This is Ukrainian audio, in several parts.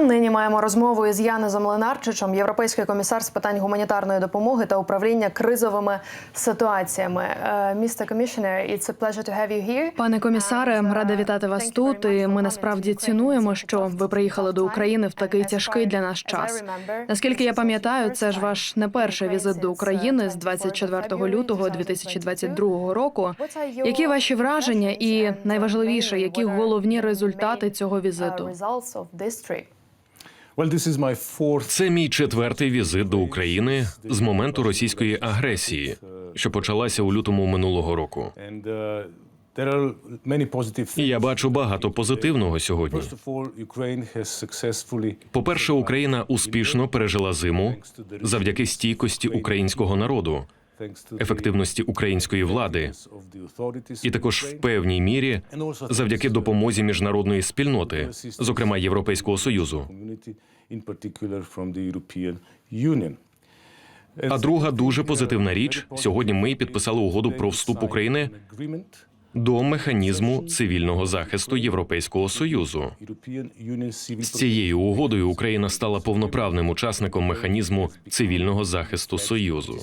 Нині маємо розмову із Янезом Ленарчичем, європейський комісар з питань гуманітарної допомоги та управління кризовими ситуаціями. Містер Commissioner, it's a pleasure to have you here. Пане комісаре, рада вітати вас тут. І ми насправді цінуємо, що ви приїхали до України в такий тяжкий для нас час. Наскільки я пам'ятаю, це ж ваш не перший візит до України з 24 лютого 2022 року. Які ваші враження і найважливіше, які головні результати цього візиту? Це мій четвертий візит до України з моменту російської агресії, що почалася у лютому минулого року. and uh, І я бачу багато позитивного сьогодні. Successfully По-перше, Україна успішно пережила зиму завдяки стійкості українського народу, ефективності української влади, і також в певній мірі завдяки допомозі міжнародної спільноти, зокрема Європейського союзу. А друга дуже позитивна річ сьогодні. Ми підписали угоду про вступ України до механізму цивільного захисту Європейського союзу. З цією угодою Україна стала повноправним учасником механізму цивільного захисту союзу.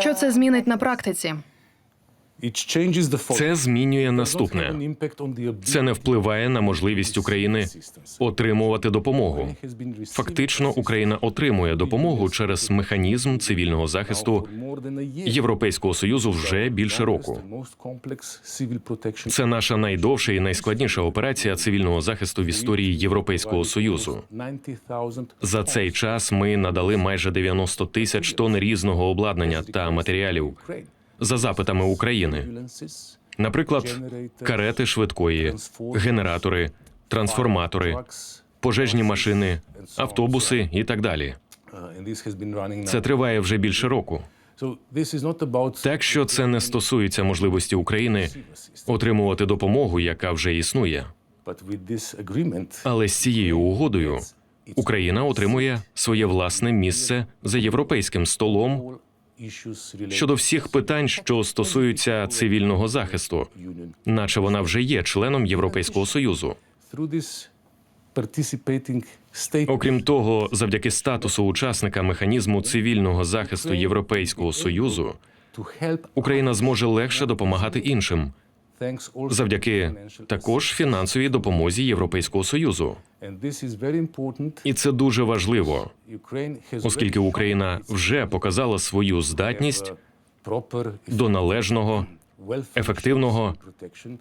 Що це змінить на практиці? Це змінює наступне. Це не впливає на можливість України отримувати допомогу. Фактично, Україна отримує допомогу через механізм цивільного захисту. Європейського союзу вже більше року. Це наша найдовша і найскладніша операція цивільного захисту в історії Європейського союзу. 90,000 За цей час ми надали майже 90 тисяч тонн різного обладнання та матеріалів. За запитами України. Наприклад, карети швидкої, генератори, трансформатори, пожежні машини, автобуси і так далі. Це триває вже більше року. Так що це не стосується можливості України отримувати допомогу, яка вже існує. Але з цією угодою Україна отримує своє власне місце за європейським столом щодо всіх питань, що стосуються цивільного захисту, наче вона вже є членом Європейського союзу. Окрім того, завдяки статусу учасника механізму цивільного захисту Європейського союзу, Україна зможе легше допомагати іншим завдяки також фінансовій допомозі Європейського союзу. І це дуже важливо, оскільки Україна вже показала свою здатність до належного, ефективного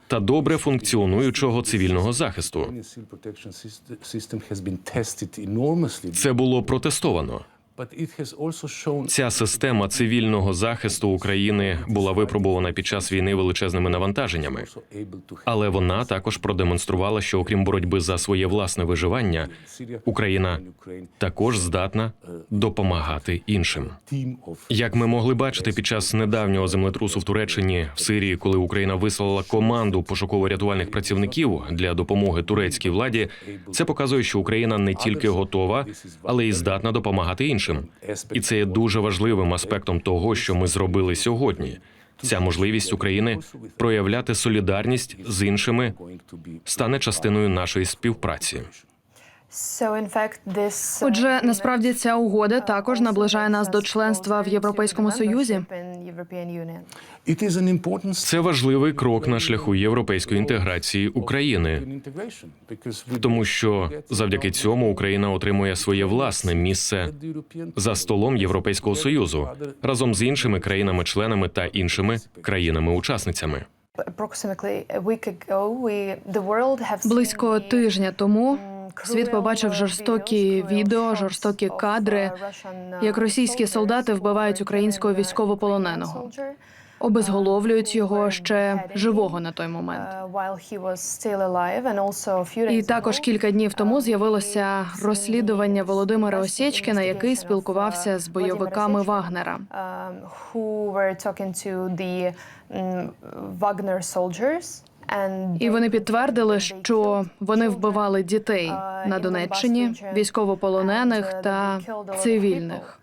та добре функціонуючого цивільного захисту. Це було протестовано. Ця система цивільного захисту України була випробувана під час війни величезними навантаженнями. Але вона також продемонструвала, що окрім боротьби за своє власне виживання, Україна також здатна допомагати іншим. Як ми могли бачити під час недавнього землетрусу в Туреччині в Сирії, коли Україна вислала команду пошуково-рятувальних працівників для допомоги турецькій владі, це показує, що Україна не тільки готова, але й здатна допомагати іншим. І це є дуже важливим аспектом того, що ми зробили сьогодні. Ця можливість України проявляти солідарність з іншими стане частиною нашої співпраці. Отже, насправді ця угода також наближає нас до членства в Європейському Союзі. in European Union. it is an important step Це важливий крок на шляху європейської інтеграції України. тому що завдяки цьому Україна отримує своє власне місце за столом Європейського союзу разом з іншими країнами-членами та іншими країнами-учасницями. Близько тижня тому світ побачив жорстокі відео, жорстокі кадри, як російські солдати вбивають українського військовополоненого. Обезголовлюють його ще живого на той момент. І також кілька днів тому з'явилося розслідування Володимира Осєчкіна, який спілкувався з бойовиками Вагнера. um, Wagner soldiers. І вони підтвердили, що вони вбивали дітей на Донеччині, військовополонених та цивільних.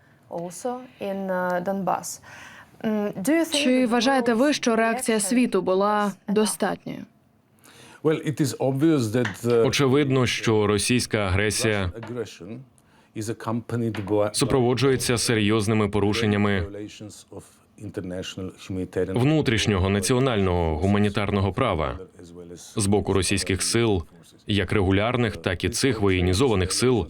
Чи вважаєте ви, що реакція світу була достатньою? Uh, Очевидно, що російська агресія супроводжується серйозними порушеннями внутрішнього національного гуманітарного права з боку російських сил, як регулярних, так і цих воєнізованих сил.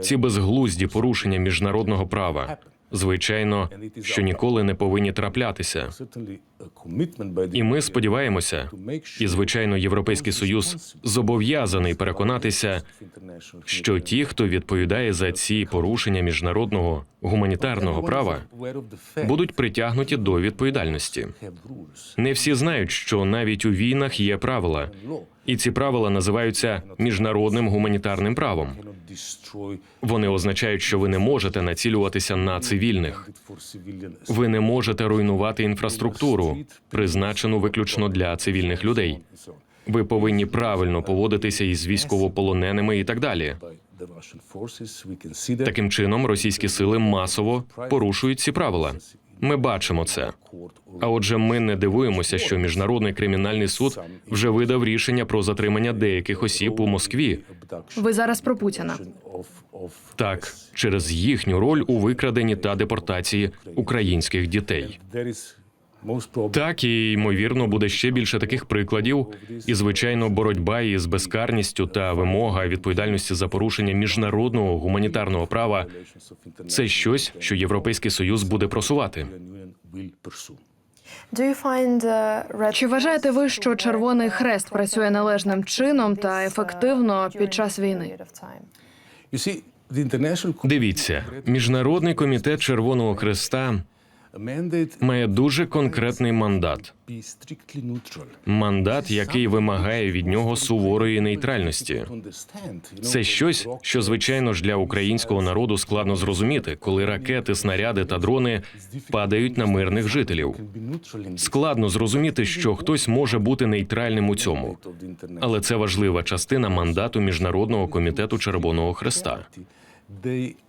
Ці безглузді порушення міжнародного права, звичайно, що ніколи не повинні траплятися. І ми сподіваємося, і звичайно, Європейський Союз зобов'язаний переконатися, що ті, хто відповідає за ці порушення міжнародного гуманітарного права, будуть притягнуті до відповідальності. Не всі знають, що навіть у війнах є правила, і ці правила називаються міжнародним гуманітарним правом. Вони означають, що ви не можете націлюватися на цивільних. Ви не можете руйнувати інфраструктуру, призначену виключно для цивільних людей. Ви повинні правильно поводитися із військовополоненими і так далі. Таким чином, російські сили масово порушують ці правила. Ми бачимо це. А отже, ми не дивуємося, що міжнародний кримінальний суд вже видав рішення про затримання деяких осіб у Москві. Ви зараз про Путіна. Так, через їхню роль у викраденні та депортації українських дітей. Так і ймовірно буде ще більше таких прикладів. І звичайно, боротьба із безкарністю та вимога відповідальності за порушення міжнародного гуманітарного права це щось, що Європейський Союз буде просувати. Uh, Чи вважаєте ви, що Червоний Хрест працює належним чином та ефективно під час війни? Дивіться, міжнародний комітет Червоного Хреста має дуже конкретний мандат. Мандат, який вимагає від нього суворої нейтральності. Це щось, що звичайно ж для українського народу складно зрозуміти, коли ракети, снаряди та дрони падають на мирних жителів. Складно зрозуміти, що хтось може бути нейтральним у цьому, але це важлива частина мандату міжнародного комітету Червоного Хреста,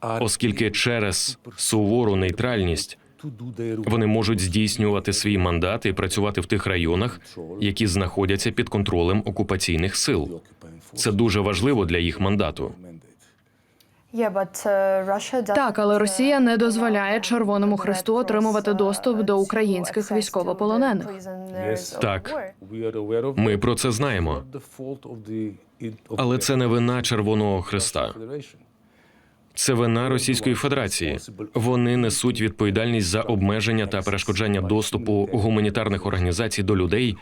оскільки через сувору нейтральність вони можуть здійснювати свій мандат і працювати в тих районах, які знаходяться під контролем окупаційних сил. Це дуже важливо для їх мандату. uh, Так, але Росія не дозволяє Червоному uh, Хресту отримувати доступ до українських військовополонених. Так. Ми про це знаємо, але це не вина Червоного Хреста. Це вина Російської Федерації. Вони несуть відповідальність за обмеження та перешкоджання доступу гуманітарних організацій до людей,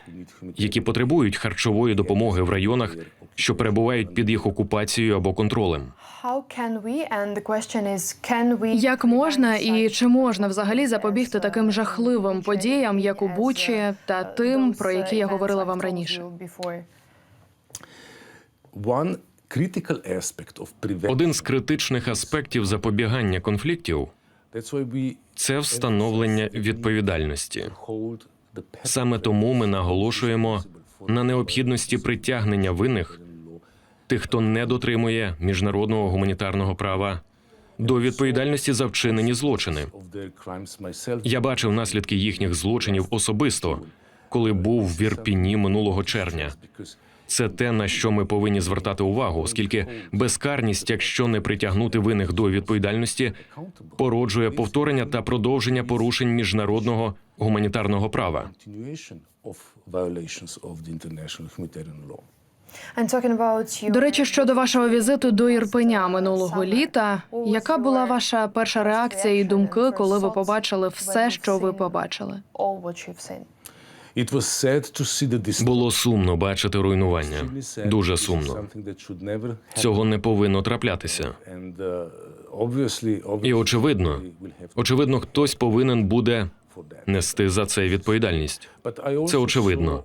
які потребують харчової допомоги в районах, що перебувають під їх окупацією або контролем. Як можна і чи можна взагалі запобігти таким uh, жахливим подіям, як у uh, Бучі, та uh, тим, про які я говорила вам раніше? Один з критичних аспектів запобігання конфліктів це встановлення відповідальності. Саме тому ми наголошуємо на необхідності притягнення винних тих, хто не дотримує міжнародного гуманітарного права, до відповідальності за вчинені злочини. Я бачив наслідки їхніх злочинів особисто, коли був в Ірпіні минулого червня. Це те, на що ми повинні звертати увагу, оскільки безкарність, якщо не притягнути винних до відповідальності, породжує повторення та продовження порушень міжнародного гуманітарного права. До речі, щодо вашого візиту до Ірпеня минулого літа, яка була ваша перша реакція і думки, коли ви побачили все, що ви побачили? Було сумно бачити руйнування. Дуже сумно. Цього не повинно траплятися. Uh, І очевидно, очевидно, хтось повинен буде нести за це відповідальність. Це очевидно.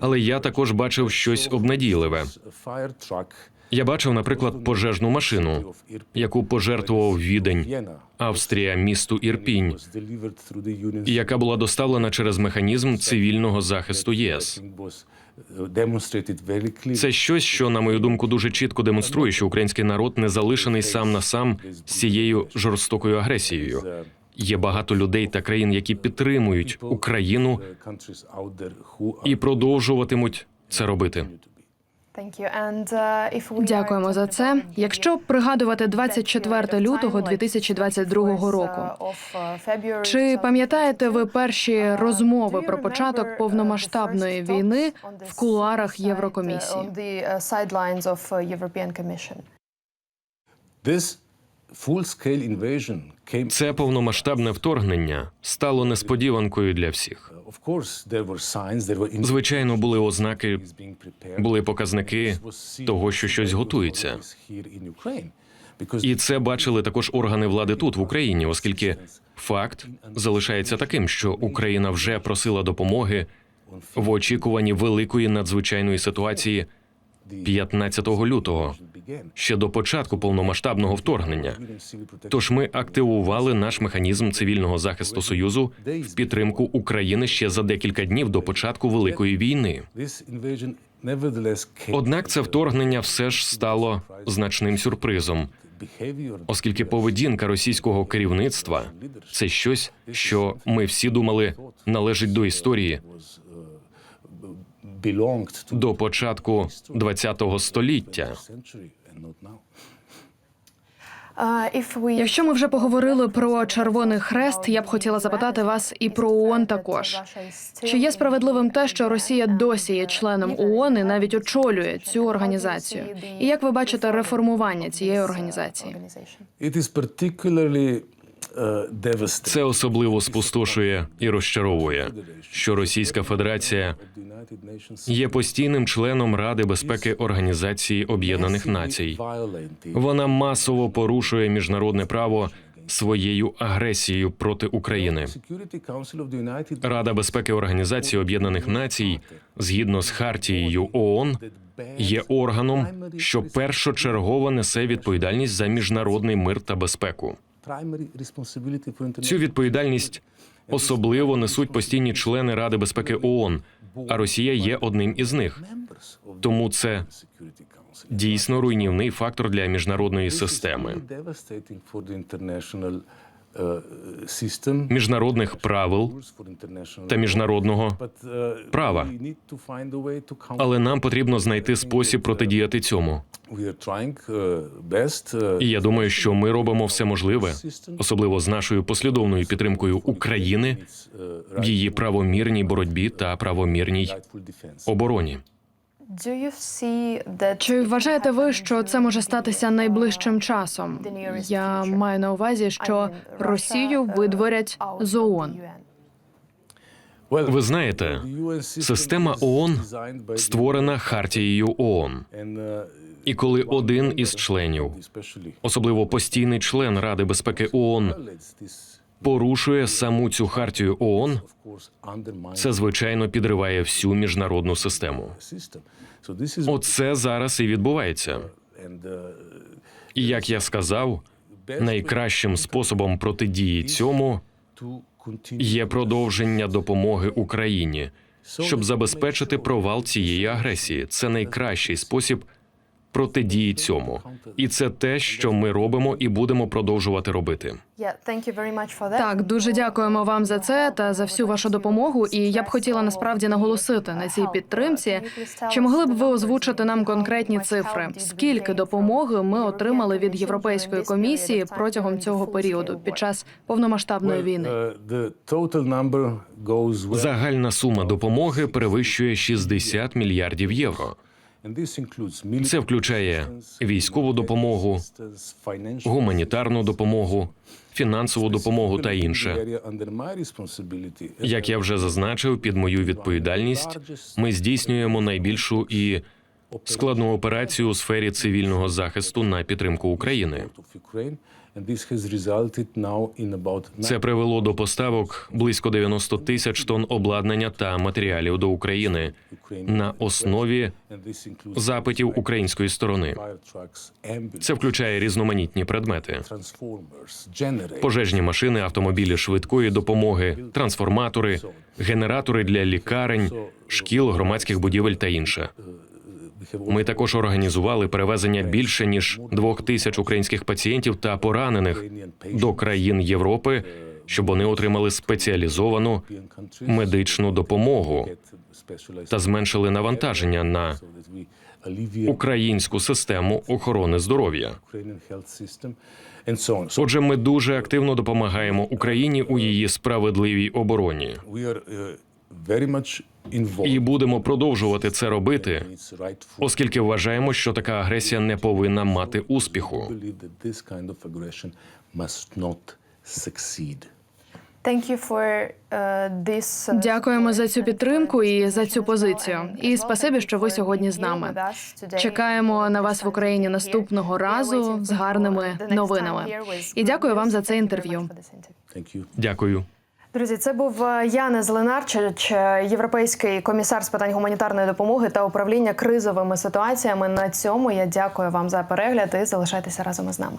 Але я також бачив щось обнадійливе. Я бачив, наприклад, пожежну машину, яку пожертвував відень, Австрія, місту Ірпінь, яка була доставлена через механізм цивільного захисту ЄС. Це щось, що, на мою думку, дуже чітко демонструє, що український народ не залишений сам на сам з цією жорстокою агресією. Є багато людей та країн, які підтримують Україну і продовжуватимуть це робити. Дякуємо за це. Якщо пригадувати 24 лютого 2022 року, uh, чи пам'ятаєте ви перші розмови про початок повномасштабної війни в кулуарах Єврокомісії? This full-scale invasion. Це повномасштабне вторгнення стало несподіванкою для всіх. Звичайно, були ознаки, були показники того, що щось готується. І це бачили також органи влади тут, в Україні, оскільки факт залишається таким, що Україна вже просила допомоги в очікуванні великої надзвичайної ситуації 15 лютого. Ще до початку повномасштабного вторгнення. Тож ми активували наш механізм цивільного захисту союзу в підтримку України ще за декілька днів до початку великої війни. Однак це вторгнення все ж стало значним сюрпризом, оскільки поведінка російського керівництва це щось, що ми всі думали належить до історії до початку ХХ століття. Якщо ми вже поговорили про Червоний Хрест, я б хотіла запитати вас і про ООН також. Чи є справедливим те, що Росія досі є членом ООН і навіть очолює цю організацію? І як ви бачите реформування цієї організації? Devastating. Це особливо спустошує і розчаровує, що Російська Федерація є постійним членом Ради безпеки Організації Об'єднаних Націй. Вона масово порушує міжнародне право своєю агресією проти України. Рада безпеки Організації Об'єднаних Націй, згідно з хартією ООН, є органом, що першочергово несе відповідальність за міжнародний мир та безпеку. Цю відповідальність особливо несуть постійні члени Ради безпеки ООН, а Росія є одним із них. Тому це дійсно руйнівний фактор для міжнародної системи, Міжнародних правил та міжнародного. Права. Але нам потрібно знайти спосіб протидіяти цьому. Uh, uh, І я думаю, що ми робимо все можливе, особливо з нашою послідовною підтримкою України uh, в її правомірній боротьбі та правомірній обороні. Чи вважаєте ви, що це може статися найближчим часом? Я маю на увазі, що Росію видворять з ООН. Ви знаєте, the система ООН створена хартією ООН. uh, І коли один із членів, especially особливо постійний член Ради безпеки ООН, порушує саму цю хартію ООН, це звичайно підриває всю міжнародну систему. Оце зараз і відбувається. І як я сказав, найкращим способом протидії цьому є продовження допомоги Україні, щоб забезпечити провал цієї агресії. Це найкращий спосіб протидії цьому, і це те, що ми робимо і будемо продовжувати робити. Так, дуже дякуємо вам за це та за всю вашу допомогу. І я б хотіла насправді наголосити на цій підтримці. Чи могли б ви озвучити нам конкретні цифри? Скільки допомоги ми отримали від Європейської комісії протягом цього періоду під час повномасштабної війни? uh, Загальна сума допомоги перевищує 60 мільярдів євро. Це включає військову допомогу, гуманітарну допомогу, фінансову допомогу та інше. Як я вже зазначив, під мою відповідальність ми здійснюємо найбільшу і складну операцію у сфері цивільного захисту на підтримку України. Це привело до поставок близько 90 тисяч тонн обладнання та матеріалів до України на основі запитів української сторони. Це включає різноманітні предмети. пожежні машини, автомобілі швидкої допомоги, трансформатори, генератори для лікарень, шкіл, громадських будівель та інше. Ми також організували перевезення більше ніж двох тисяч українських пацієнтів та поранених до країн Європи, щоб вони отримали спеціалізовану медичну допомогу. та зменшили навантаження на українську систему охорони здоров'я. Отже, ми дуже активно допомагаємо Україні у її справедливій обороні і будемо продовжувати це робити, оскільки вважаємо, що така агресія не повинна мати успіху. Uh, uh, Дякуємо за цю підтримку і за цю позицію. І спасибі, що ви сьогодні з нами. Чекаємо на вас в Україні наступного разу з гарними новинами. І дякую вам за це інтерв'ю. Дякую. Друзі, це був Яне Янез Ленарчич, е, європейський комісар з питань гуманітарної допомоги та управління кризовими ситуаціями. На цьому я дякую вам за перегляд і залишайтеся разом із нами.